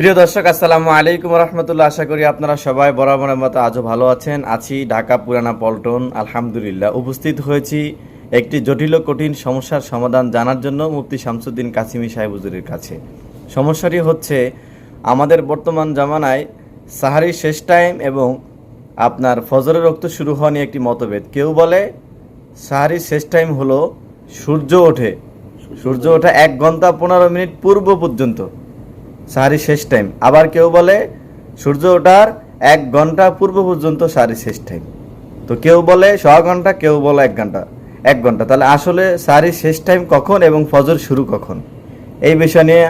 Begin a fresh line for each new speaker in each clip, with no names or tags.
প্রিয় দর্শক, আসসালামু আলাইকুম রহমতুল্লাহ। আশা করি আপনারা সবাই বরাবরের মতো আজও ভালো আছেন। আছি ঢাকা পুরানা পল্টন, আলহামদুলিল্লাহ। উপস্থিত হয়েছি একটি জটিল কঠিন সমস্যার সমাধান জানার জন্য মুফতি শামসুদ্দিন কাসিমি সাহেব হুজুরের কাছে। সমস্যাটি হচ্ছে, আমাদের বর্তমান জামানায় সাহারির শেষ টাইম এবং আপনার ফজরের রক্ত শুরু হওয়া নিয়ে একটি মতভেদ। কেউ বলে, সাহারির শেষ টাইম হলো সূর্য ওঠে। সূর্য ওঠা এক ঘণ্টা পনেরো মিনিট পূর্ব পর্যন্ত। সাহারি শেষ টাইম আবার কেউ বলে, সূর্য ওঠার এক ঘণ্টা পূর্ব পর্যন্ত সাহারি শেষ টাইম তো কেউ বলে শ ঘণ্টা, কেউ বলে এক ঘণ্টা এক ঘণ্টা। তাহলে আসলে সাহারির শেষ টাইম কখন এবং ফজর শুরু কখন? এই বিষয় নিয়ে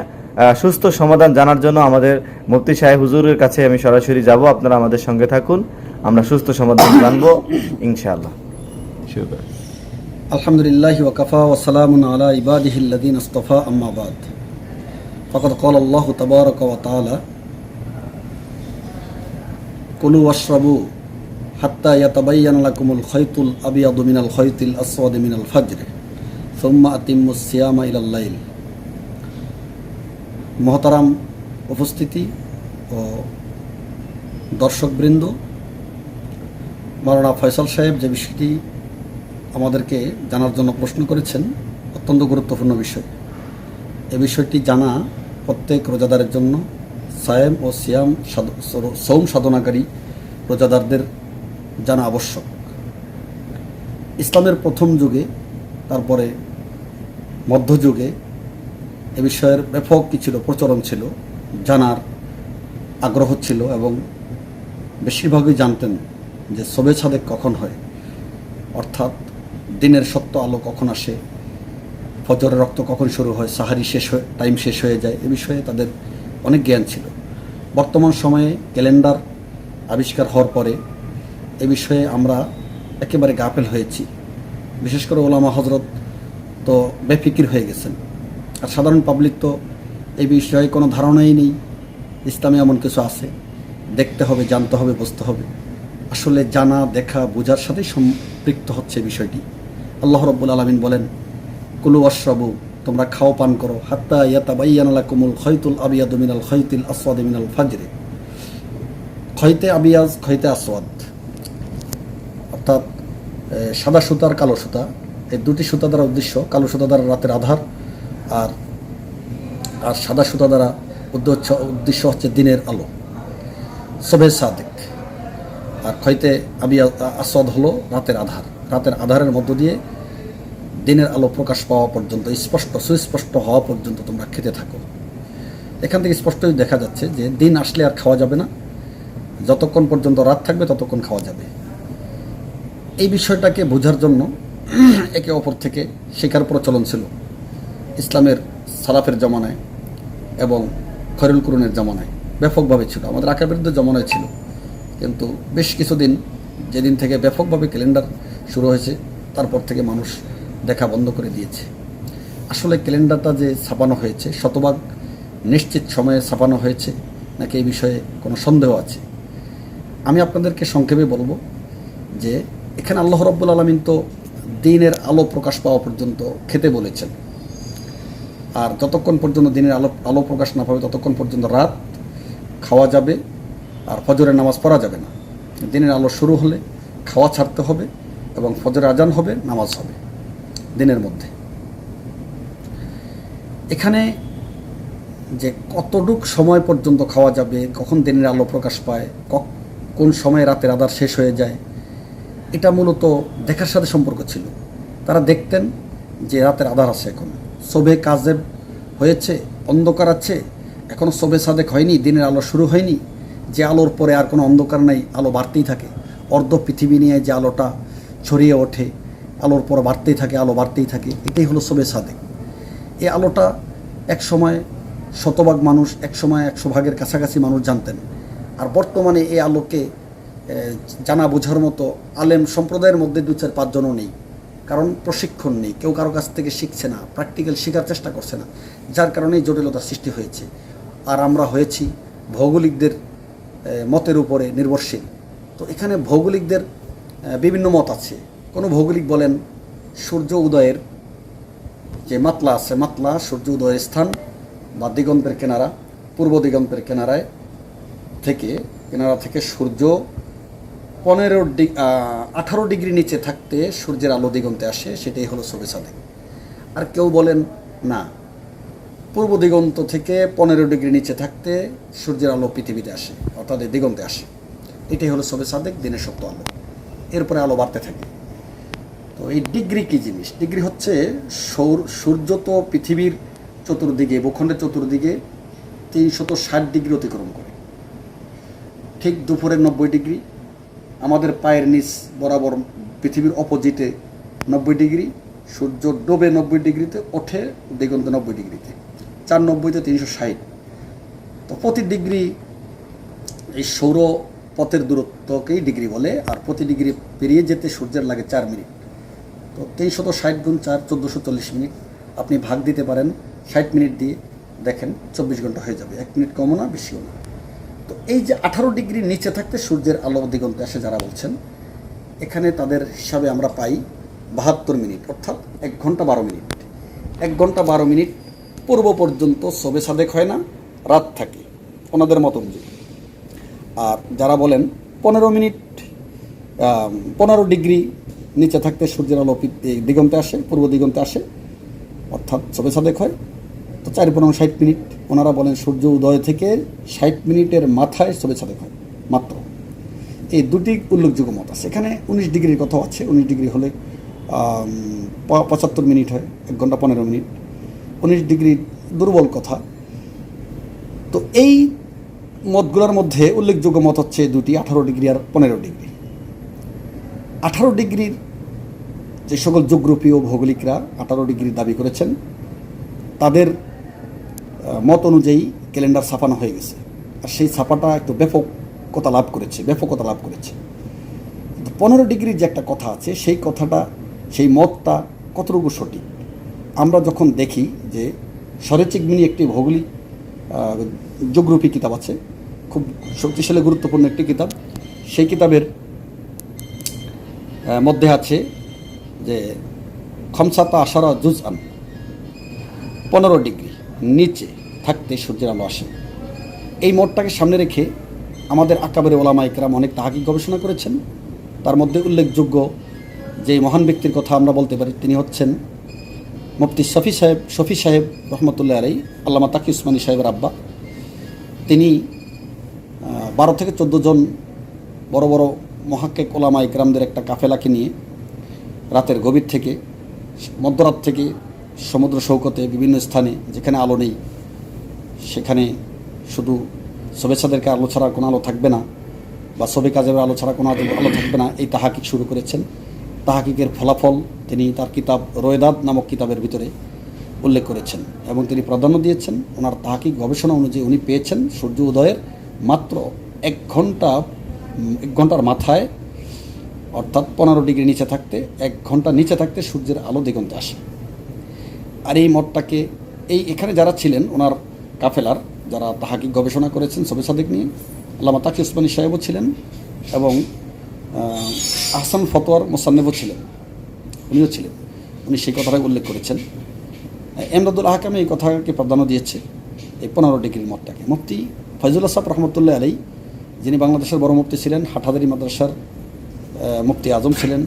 সুস্থ সমাধান জানার জন্য আমাদের মুফতি সাহেব হুজুরের কাছে আমি সরাসরি যাব। আপনারা আমাদের সঙ্গে থাকুন। আমরা সুস্থ সমাধান জানব, ইনশাআল্লাহ।
আলহামদুলিল্লাহ ওকাফা ওসালাম আলা ইবাদিহিল্লাদিন আস্তফা আম্মাবাদ فقد قال الله تبارك وتعالى كلوا واشربوا حتى يتبين لكم الخيط الأبيض من الخيط الأسود من الفجر ثم أتموا الصيام إلى الليل মহতারাম উপস্থিতি ও দর্শকবৃন্দ মাওলানা ফয়সাল সাহেব যে বিষয়টি আমাদেরকে জানার জন্য প্রশ্ন করেছেন অত্যন্ত গুরুত্বপূর্ণ বিষয় এ বিষয়টি জানা প্রত্যেক রোজাদারের জন্য সায়েম ও সিয়াম সৌম সাধনাকারী রোজাদারদের জানা আবশ্যক। ইসলামের প্রথম যুগে, তারপরে মধ্যযুগে এ বিষয়ের ব্যাপক কি ছিল প্রচলন ছিল, জানার আগ্রহ ছিল এবং বেশিরভাগই জানতেন যে সবে ছাদেক কখন হয়। অর্থাৎ দিনের সত্য আলো কখন আসে ফজরের রক্ত কখন শুরু হয়, সাহারি শেষ হয়ে টাইম শেষ হয়ে যায়, এ বিষয়ে তাদের অনেক জ্ঞান ছিল। বর্তমান সময়ে ক্যালেন্ডার আবিষ্কার হওয়ার পরে এ বিষয়ে আমরা একেবারে গাফেল হয়েছি। বিশেষ করে ওলামা হজরত তো বেফিকির হয়ে গেছেন। আর সাধারণ পাবলিক তো এই বিষয়ে কোনো ধারণাই নেই। ইসলামে এমন কিছু আছে, দেখতে হবে, জানতে হবে, বুঝতে হবে। আসলে জানা, দেখা, বোঝার সাথেই সম্পৃক্ত হচ্ছে বিষয়টি। আল্লাহ রব্বুল আলমিন বলেন কুলু অশ্রবু তোমরা খাও, পান করো। হাত্তা ইয়াতা বাইয়ানালা কুমুল খৈতুল আবিয়াদ মিনাল খৈতুল আসওয়াদ মিনাল ফাজরে। খৈতে আবিয়াজ, খৈতে আসওয়াদ। অর্থাৎ সাদা সুতা কালো সুতা। এই দুটি সুতা দ্বারা উদ্দেশ্য, কালো সুতা দ্বারা রাতের আধার আর আর সাদা সুতা দ্বারা উদ্দেশ্য উদ্দেশ্য হচ্ছে দিনের আলো। সবে সাদেক। আর খৈতে আবি আসাদ হলো রাতের আধার। রাতের আধারের মধ্য দিয়ে দিনের আলো প্রকাশ পাওয়া পর্যন্ত, স্পষ্ট, সুস্পষ্ট হওয়া পর্যন্ত তোমরা খেতে থাকো। এখান থেকে স্পষ্টই দেখা যাচ্ছে যে দিন আসলে আর খাওয়া যাবে না। যতক্ষণ পর্যন্ত রাত থাকবে, ততক্ষণ খাওয়া যাবে। এই বিষয়টাকে বোঝার জন্য একে অপর থেকে শেখার প্রচলন ছিল। ইসলামের সালাফের জমানায় এবং খয়রুল কুরুনের জমানায়। ব্যাপকভাবে ছিল। আমাদের আকাবিরদের জমানায় ছিল। কিন্তু বেশ কিছুদিন, যেদিন থেকে ব্যাপকভাবে ক্যালেন্ডার শুরু হয়েছে, তারপর থেকে মানুষ দেখা বন্ধ করে দিয়েছে। আসলে ক্যালেন্ডারটা যে ছাপানো হয়েছে, শতভাগ নিশ্চিত সময়ে ছাপানো হয়েছে, নাকি এই বিষয়ে কোনো সন্দেহ আছে? আমি আপনাদেরকে সংক্ষেপে বলব যে, এখানে আল্লাহ রব্বুল আলমিন তো দিনের আলো প্রকাশ পাওয়া পর্যন্ত খেতে বলেছেন। আর যতক্ষণ পর্যন্ত দিনের আলো আলো প্রকাশ না পাবে, ততক্ষণ পর্যন্ত রাত খাওয়া যাবে আর ফজরের নামাজ পড়া যাবে না। দিনের আলো শুরু হলে খাওয়া ছাড়তে হবে এবং ফজরের আজান হবে, নামাজ হবে। দিনের মধ্যে। এখানে যে কতটুক সময় পর্যন্ত খাওয়া যাবে, কখন দিনের আলো প্রকাশ পায় কোন সময় রাতের আধার শেষ হয়ে যায়, এটা মূলত দেখার সাথে সম্পর্ক ছিল। তারা দেখতেন যে রাতের আধার আছে এখন। সবে কাজেব হয়েছে, অন্ধকার আছে এখনও সবে সাদেক হয়নি, দিনের আলো শুরু হয়নি, যে আলোর পরে আর কোনো অন্ধকার নাই, আলো বাড়তেই থাকে। অর্ধ পৃথিবী নিয়ে যে আলোটা ছড়িয়ে ওঠে আলোর পর বাড়তেই থাকে, আলো বাড়তেই থাকে। এটাই হলো সবে সাদেক এই আলোটা এক সময় শতভাগ মানুষ, এক সময় একশো ভাগের কাছাকাছি মানুষ জানতেন। আর বর্তমানে এই আলোকে জানা বোঝার মতো আলেম সম্প্রদায়ের মধ্যে দু চার পাঁচজনও নেই। কারণ প্রশিক্ষণ নেই। কেউ কারও কাছ থেকে শিখছে না প্র্যাকটিক্যাল শেখার চেষ্টা করছে না, যার কারণেই জটিলতার সৃষ্টি হয়েছে। আর আমরা হয়েছি ভৌগোলিকদের মতের উপরে নির্ভরশীল। তো এখানে ভৌগোলিকদের বিভিন্ন মত আছে। কোনো ভৌগোলিক বলেন সূর্য উদয়ের যে মাতলা আছে, মাতলা, সূর্য উদয়ের স্থান বা দিগন্তের কেনারা, পূর্ব দিগন্তের কেনারায় থেকে, কেনারা থেকে সূর্য পনেরো ডিগ আঠারো ডিগ্রি নিচে থাকতে সূর্যের আলো দিগন্তে আসে, সেটাই হলো সবে সাদেক আর কেউ বলেন, না, পূর্ব দিগন্ত থেকে পনেরো ডিগ্রি নিচে থাকতে সূর্যের আলো পৃথিবীতে আসে, অর্থাৎ দিগন্তে আসে। এটাই হলো সবে সাদেক দিনের সত্য আলো। এরপরে আলো বাড়তে থাকে। তো এই ডিগ্রি কি জিনিস? ডিগ্রি হচ্ছে সৌর সূর্য তো পৃথিবীর চতুর্দিকে, ভূখণ্ডের চতুর্দিকে তিনশত ষাট ডিগ্রি অতিক্রম করে। ঠিক দুপুরের নব্বই ডিগ্রি, আমাদের পায়ের নিচ বরাবর পৃথিবীর অপোজিটে নব্বই ডিগ্রি, সূর্য ডোবে নব্বই ডিগ্রিতে, ওঠে দিগন্তে নব্বই ডিগ্রিতে। চার নব্বইতে তিনশো ষাট। তো প্রতি ডিগ্রি এই সৌর পথের দূরত্বকেই ডিগ্রি বলে, আর প্রতি ডিগ্রি পেরিয়ে যেতে সূর্যের লাগে চার মিনিট। তো তিনশত ষাট গুণ চার, চোদ্দোশো চল্লিশ মিনিট। আপনি ভাগ দিতে পারেন, ষাট মিনিট দিয়ে দেখেন চব্বিশ ঘণ্টা হয়ে যাবে। এক মিনিট কমও না, বেশিও না। তো এই যে আঠারো ডিগ্রি নিচে থাকতে সূর্যের আলো দিগন্তে আসে যারা বলছেন, এখানে তাদের হিসাবে আমরা পাই বাহাত্তর মিনিট, অর্থাৎ এক ঘণ্টা বারো মিনিট। এক ঘণ্টা বারো মিনিট পূর্ব পর্যন্ত সবে সাদেক হয় না, রাত থাকে, ওনাদের মত অনুযায়ী। আর যারা বলেন পনেরো মিনিট পনেরো ডিগ্রি নিচে থাকতে সূর্যের আলো দিগন্তে আসে, পূর্ব দিগন্তে আসে, অর্থাৎ সবে সাদেক হয়। তো চারি পনেরো ষাট মিনিট। ওনারা বলেন সূর্য উদয় থেকে ষাট মিনিটের মাথায় সবে সাদেক হয়, মাত্র। এই দুটি উল্লেখযোগ্য মত আছে। এখানে উনিশ ডিগ্রির কথাও আছে। উনিশ ডিগ্রি হলে পঁচাত্তর মিনিট হয়, এক ঘণ্টা পনেরো মিনিট। উনিশ ডিগ্রি দুর্বল কথা। তো এই মতগুলোর মধ্যে উল্লেখযোগ্য মত হচ্ছে দুটি, আঠারো ডিগ্রি আর পনেরো ডিগ্রি। আঠারো ডিগ্রির যে সকল যোগরূপী ও ভৌগোলিকরা আঠারো ডিগ্রি দাবি করেছেন, তাদের মত অনুযায়ী ক্যালেন্ডার ছাপানো হয়ে গেছে। আর সেই ছাপাটা একটু ব্যাপকতা লাভ করেছে, ব্যাপকতা লাভ করেছে। পনেরো ডিগ্রির যে একটা কথা আছে, সেই কথাটা, সেই মতটা কতটুকু সঠিক? আমরা যখন দেখি যে সরেচিক মিনি একটি ভৌগোলিক যোগরূপী কিতাব আছে, খুব শক্তিশালী, গুরুত্বপূর্ণ একটি কিতাব, সেই কিতাবের মধ্যে আছে যে খমসাতা আশারা জুজ আন পনেরো ডিগ্রি নিচে থাকতে সূর্যের আলো আসে। এই মোটটাকে সামনে রেখে আমাদের আকাবের ওলামা ইকরাম অনেক তাহাকি গবেষণা করেছেন। তার মধ্যে উল্লেখযোগ্য যে মহান ব্যক্তির কথা আমরা বলতে পারি, তিনি হচ্ছেন মুফতি শফি সাহেব শফি সাহেব রহমতুল্লাহ আলাই আল্লামা তাকি উসমানী সাহেবের আব্বা। তিনি বারো থেকে চোদ্দ জন বড় বড় মহাক্কেক ওলামা ইকরামদের একটা কাফেলাকে নিয়ে রাতের গভীর থেকে, মধ্যরাত থেকে সমুদ্র সৈকতে বিভিন্ন স্থানে যেখানে আলো নেই, সেখানে শুধু শুভেচ্ছাদেরকে আলো ছাড়া কোনো আলো থাকবে না বা ছবি কাজের আলো ছাড়া কোনো আলো আলো থাকবে না, এই তাহাকিক শুরু করেছেন। তাহাকিকের ফলাফল তিনি তার কিতাব রয়েদাদ নামক কিতাবের ভিতরে উল্লেখ করেছেন এবং তিনি প্রাধান্য দিয়েছেন। ওনার তাহাকিক গবেষণা অনুযায়ী উনি পেয়েছেন সূর্য উদয়ের মাত্র এক ঘণ্টা, এক ঘণ্টার মাথায় অর্থাৎ পনেরো ডিগ্রি নিচে থাকতে, এক ঘণ্টা নিচে থাকতে সূর্যের আলো দিগন্তে আসে। আর এই মঠটাকে, এই এখানে যারা ছিলেন, ওনার কাফেলার যারা তাহাকে গবেষণা করেছেন সবে সাদেক নিয়ে, আল্লামা তাকি উসমানী সাহেবও ছিলেন এবং আহসান ফতোয়ার মোসান্নেবও ছিলেন, উনিও ছিলেন। উনি সেই কথাটাই উল্লেখ করেছেন। এমরাদুল আহকামে এই কথাকে প্রাধান্য দিয়েছে এই পনেরো ডিগ্রির মতটাকে মুফতি ফয়জুল্লাহ সাহেব রহমতুল্লাহ আলী যিনি বাংলাদেশের বড় মুফতি ছিলেন, হাটহাজারি মাদ্রাসার মুফতি আজম ছিলেন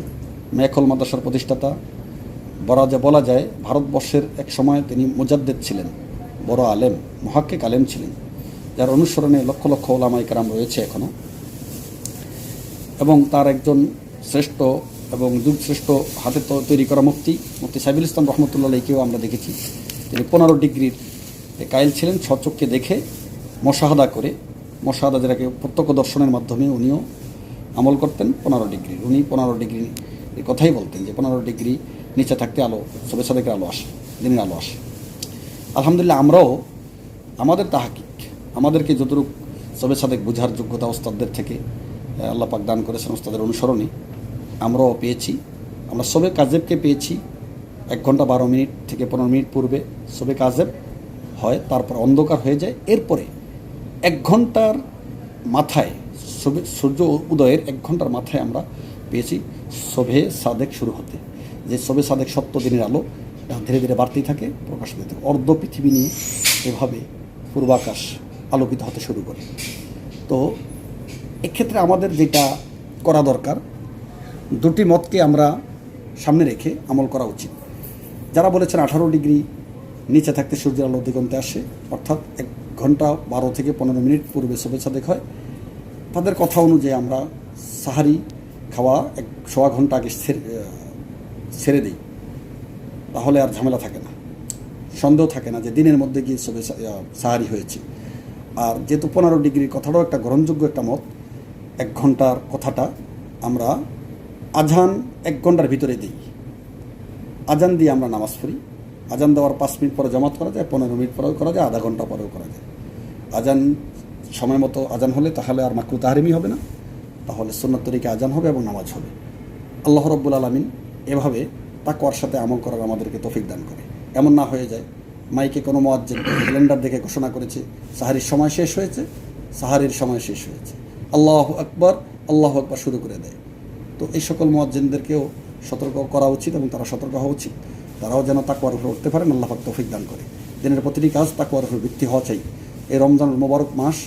মেখল মাদ্রাসার প্রতিষ্ঠাতা। বলা যায় বলা যায়, ভারতবর্ষের এক সময় তিনি মুজাদ্দেদ ছিলেন, বড় আলেম, মহাক্কিক আলেম ছিলেন, যার অনুসরণে লক্ষ লক্ষ ওলামাই কারাম রয়েছে এখনও এবং তার একজন শ্রেষ্ঠ এবং যুগ শ্রেষ্ঠ হাতে তৈরি করা মুক্তি মুফতি সাইবুল ইসলাম রহমতুল্লাহকেও আমরা দেখেছি। তিনি পনেরো ডিগ্রির কাইল ছিলেন, স্বচক্ষে দেখে মশাহাদা করে, মশাহাদা যেটাকে প্রত্যক্ষ দর্শনের মাধ্যমে উনিও আমল করতেন পনেরো ডিগ্রি। উনি পনেরো ডিগ্রি কথাই বলতেন যে পনেরো ডিগ্রি নিচে থাকতে আলো সবে সাদেকের আলো আসে, দিনের আলো আসে। আলহামদুলিল্লাহ আমরাও আমাদের তাহাকিক, আমাদেরকে যতটুকু সবে সাদেক বোঝার যোগ্যতা ওস্তাদদের থেকে আল্লাহ পাক দান করেছেন ওস্তাদের অনুসরণে, আমরাও পেয়েছি। আমরা সবে কাজেবকে পেয়েছি, এক ঘণ্টা বারো মিনিট থেকে পনেরো মিনিট পূর্বে সবে কাজেব হয়, তারপর অন্ধকার হয়ে যায়, এরপরে এক ঘণ্টার মাথায় সূর্য উদয়ের এক ঘণ্টার মাথায় আমরা পেয়েছি শোভে সাদেক শুরু হতে। যে শোভে সাদেক সত্য দিনের আলো ধীরে ধীরে বাড়তেই থাকে, প্রকাশ পেতে থাকে। অর্ধ পৃথিবী নিয়ে এভাবে পূর্বাকাশ আলোকিত হতে শুরু করে। তো এক্ষেত্রে আমাদের যেটা করা দরকার, দুটি মতকে আমরা সামনে রেখে আমল করা উচিত। যারা বলেছেন আঠারো ডিগ্রি নিচে থাকতে সূর্যের আলো দিগন্তে আসে, অর্থাৎ এক ঘণ্টা বারো থেকে পনেরো মিনিট পূর্বে শুভেচ্ছা দেখা হয় তাদের কথা অনুযায়ী আমরা সাহারি খাওয়া এক সোয়া ঘণ্টা আগে ছেড়ে- দিই। তাহলে আর ঝামেলা থাকে না। সন্দেহ থাকে না যে দিনের মধ্যে গিয়ে সবে সাহারি হয়েছে। আর যেহেতু পনেরো ডিগ্রির কথাটাও একটা গ্রহণযোগ্য একটা মত, এক ঘণ্টার কথাটা আমরা আজান এক ঘণ্টার ভিতরে দিই। আজান দিয়ে আমরা নামাজ পড়ি। আজান দেওয়ার পাঁচ মিনিট পরে জমাত করা যায়, পনেরো মিনিট পরেও করা যায়, আধা ঘণ্টা পরেও করা যায়। আজান সময় মতো আজান হলে তাহলে আর মাকরু তাহারিমি হবে না। তাহলে সুন্নত তরিকে আজান হবে এবং নামাজ হবে। আল্লাহ রব্বুল আলমিন এভাবে তাকওয়ার সাথে আমল করার আমাদেরকে তৌফিক দান করে। এমন না হয়ে যায়, মাইকে কোনো মোয়াজ্জেন ক্যালেন্ডার দেখে ঘোষণা করেছে, সাহারির সময় শেষ হয়েছে, সাহারির সময় শেষ হয়েছে। আল্লাহ আকবর আল্লাহ আকবর শুরু করে দেয়। তো এই সকল মোয়াজ্জেনদেরকেও সতর্ক করা উচিত এবং তারা সতর্ক হওয়া উচিত। তারাও যেন তাকুয়ার উপরে উঠতে পারেন, আল্লাহ তৌফিক দান করে। দিনের প্রতিটি কাজ তাকুয়ার উপরে ভিত্তি হওয়া চাই। এই রমজানুল মোবারক মাস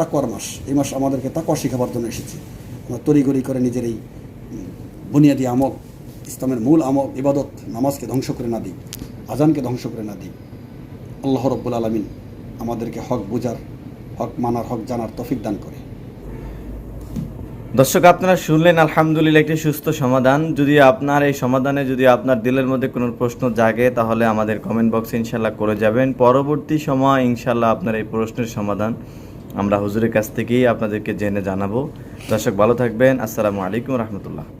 তাকুয়ার মাস, এই মাস আমাদেরকে তাকুয়া শেখাবার জন্য এসেছে। আমরা তড়িগড়ি করে নিজের এই বুনিয়াদি আমল, ইসলামের মূল আমল, ইবাদত, নামাজকে ধ্বংস করে না দিই আজানকে ধ্বংস করে না দিই। আল্লাহ রব্বুল আলমিন আমাদেরকে হক বুঝার, হক মানার, হক জানার তৌফিক দান করে।
দর্শক, আপনারা শুনলেন আলহামদুলিল্লাহ একটি সুস্থ সমাধান। যদি আপনার এই সমাধানে যদি আপনার দিলের মধ্যে কোনো প্রশ্ন জাগে, তাহলে আমাদের কমেন্ট বক্সে ইনশাল্লাহ করে যাবেন। পরবর্তী সময় ইনশাল্লাহ আপনার এই প্রশ্নের সমাধান। আমরা হুজুরের কাছ থেকেই আপনাদেরকে জেনে জানাব। দর্শক ভালো থাকবেন। আসসালামু আলাইকুম রহমতুল্লাহ।